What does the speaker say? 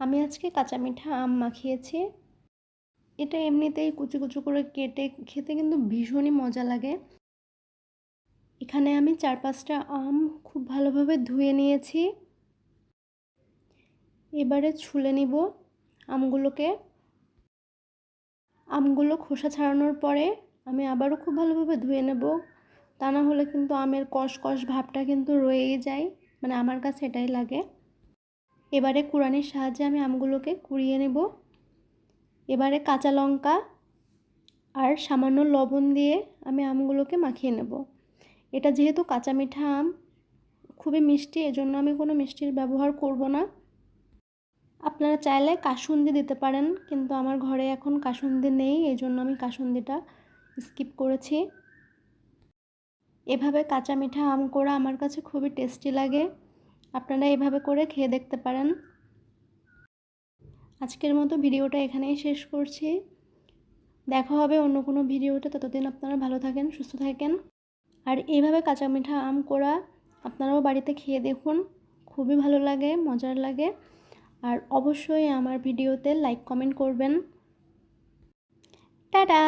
আমি আজকে কাঁচা মিঠা আম মাখিয়েছি। এটা এমনিতেই কুচু কুচু করে কেটে খেতে কিন্তু ভীষণই মজা লাগে। এখানে আমি চার পাঁচটা আম খুব ভালোভাবে ধুয়ে নিয়েছি। এবারে ছুলে নিব আমগুলোকে। আমগুলো খোসা ছাড়ানোর পরে আমি আবারও খুব ভালোভাবে ধুয়ে নেব। তা না হলে কিন্তু আমের কষ কষ ভাবটা কিন্তু রয়েই যায়। মানে আমার কাছে এটাই লাগে। এবারে কুড়ানির সাহায্যে আমি আমগুলোকে কুড়িয়ে নেব। এবারে কাঁচা লঙ্কা আর সামান্য লবণ দিয়ে আমি আমগুলোকে মাখিয়ে নেব। এটা যেহেতু কাঁচা মিঠা আম, খুবই মিষ্টি, এজন্য আমি কোনো মিষ্টির ব্যবহার করব না। আপনারা চাইলে কাসুন্দি দিতে পারেন, কিন্তু আমার ঘরে এখন কাসুন্দি নেই এই জন্য আমি কাসুন্দিটা স্কিপ করেছি। এভাবে কাঁচা মিঠা আম করা আমার কাছে খুবই টেস্টি লাগে। আপনারা এভাবে করে খেয়ে দেখতে পারেন। আজকের মতো ভিডিওটা এখানেই শেষ করছি। দেখা হবে অন্য কোনো ভিডিওতে। ততদিন আপনারা ভালো থাকেন, সুস্থ থাকেন। আর এইভাবে কাঁচা মিঠা আম করা আপনারাও বাড়িতে খেয়ে দেখুন। খুবই ভালো লাগে, মজার লাগে। আর অবশ্যই আমার ভিডিওতে লাইক, কমেন্ট করবেন। টাটা!